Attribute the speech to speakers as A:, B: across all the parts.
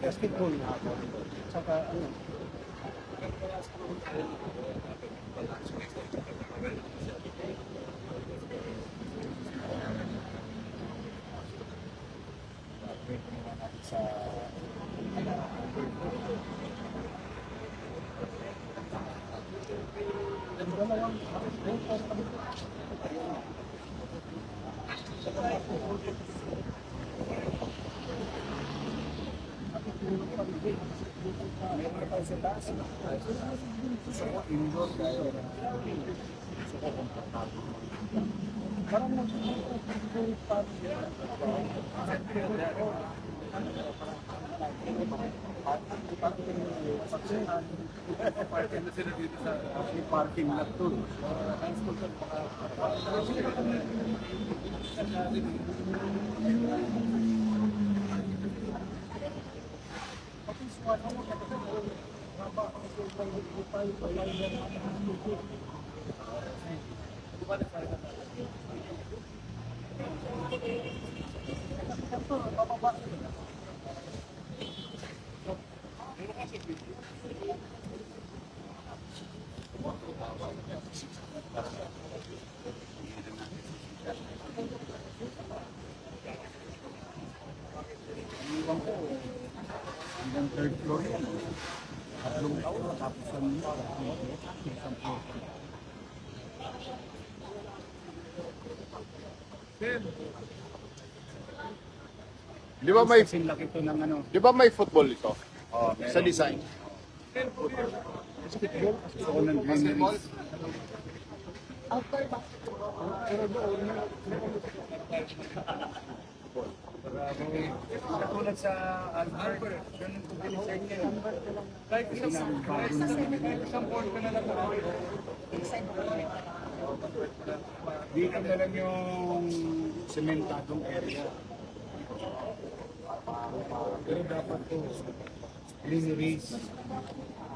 A: Basketball nga ako. Saka ano, sa Meron pa sa taas. Gusto ko indoor dahil gusto ko komportable. Parang mag-indoor pa May parking lot to. Iwan hanggang third floor yan. Tatlong taon, tapos ang isang floor.
B: Di ba may
A: Kasing laki to ng ano.
B: di ba may football ito?
A: Oh,
B: Sa design.
A: Basketball. Gusto ko ng. Katulad sa Albert, ganun ko din sa inyo. Kahit isang kahit isang board ka na lang Dito na lang yung sementadong area. Pero dapat to greeneries,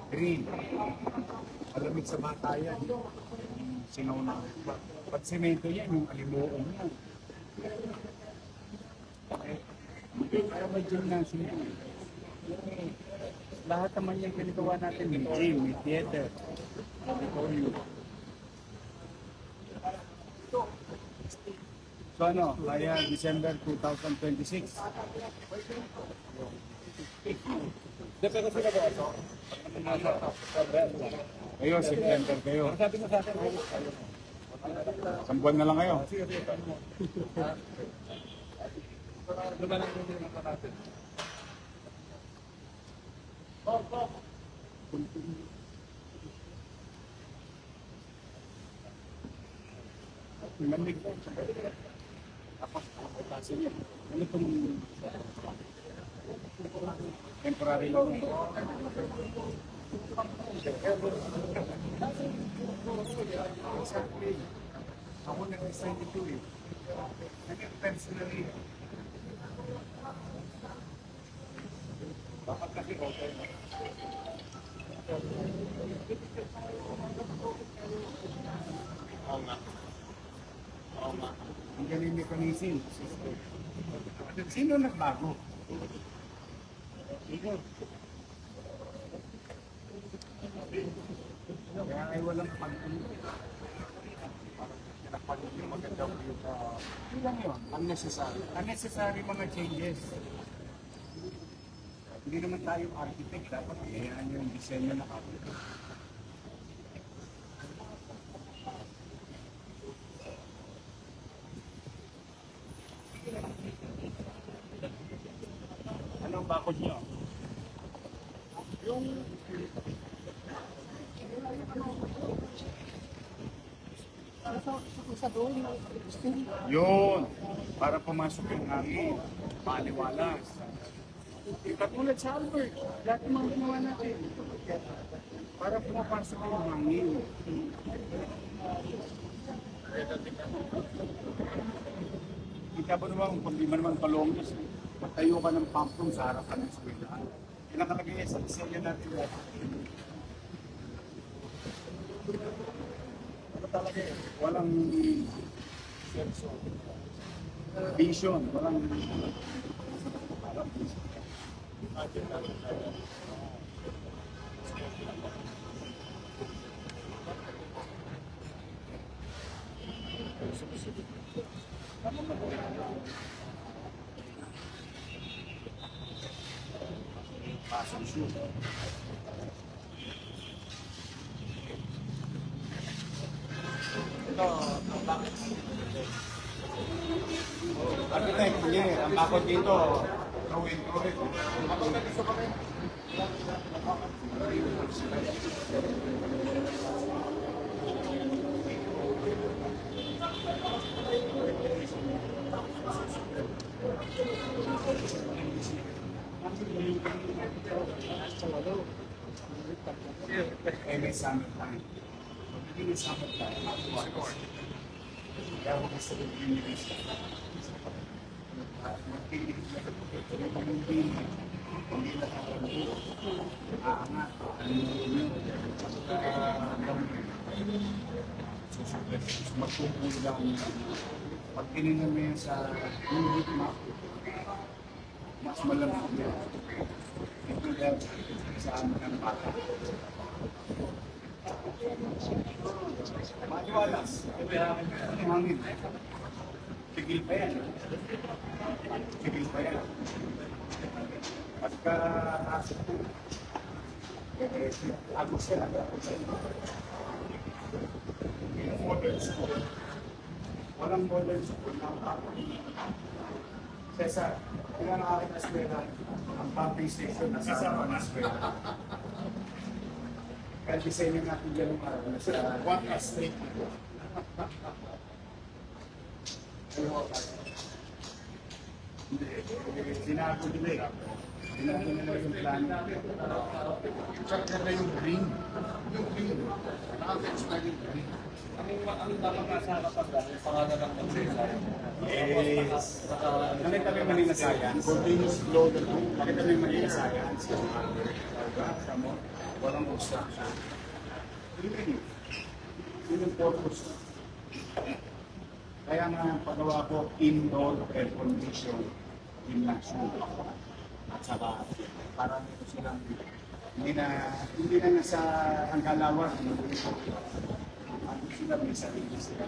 A: green, malamig sa mata yan. Singaw na. Pag semento yan, yung alimuong yan. Para may gymnasium yan. Lahat naman yung ginagawa natin, may gym, may theater, auditorium. So ano, kaya December 2026. Kayo, September kayo. Isang buwan na lang kayo. Lamig. Tapos, kasi. Ano itong temporary. Exactly. Ako nag-design ito eh. Naging Dapat kasi okay.
B: Oo nga. Oo nga.
A: Ang galing mechanism. Sino nagbago? Sino? Kaya ay walang pag-ulit. yung magandang view sa... Yun lang yun. Unnecessary. Unnecessary mga changes. Hindi naman tayo architect. Dapat kayaan yung disenyo na architect. Anong bakod niyo? Yung yun, para pumasok yung hangin, maliwalas. Katulad sa Albert, lahat ng mga ginawa natin. Para pumapasok yung hangin. Kita ba naman kung di man naman palongis, magtayo ka ng pump room sa harapan ng eskwelahan. Yung nakalagay yan sa disenyo natin lahat. Ano talaga eh, walang vision, walang pasang shoot. Architect, engineer, ang bakod dito, may summer time. May summer time, ako Kaya ako gusto Aangat. Magkukulang. Pag tinignan mo yan sa unit map, mas malamang yan. Ito lang sa amin ng bata. Maliwalas. Ano yung hangin? Tigil pa yan. Tigil pa yan. Pagka nasa po, eh, agos na. Yung modern school, walang modern school na ang Cesar, tingnan ang aking eskwela, ang pumping station na sa mga eskwela. Kaya design natin yan ng araw na sa one estate. Hindi, eh, sinabi nila eh. Sinabi nila yung plano.
B: Tsaka ganda yung green. Yung green. Nakaka-explain yung green.
A: Yes. Nakita mo yung Manila Science?
B: Continuous flow na to.
A: Nakita mo yung Manila Science? Nakita mo? Walang obstruction. Yun yung purpose. Kaya nga pagawa ko indoor air condition gymnasium at saka para nito silang hindi na hindi na nasa ang kalawang ano sila may sila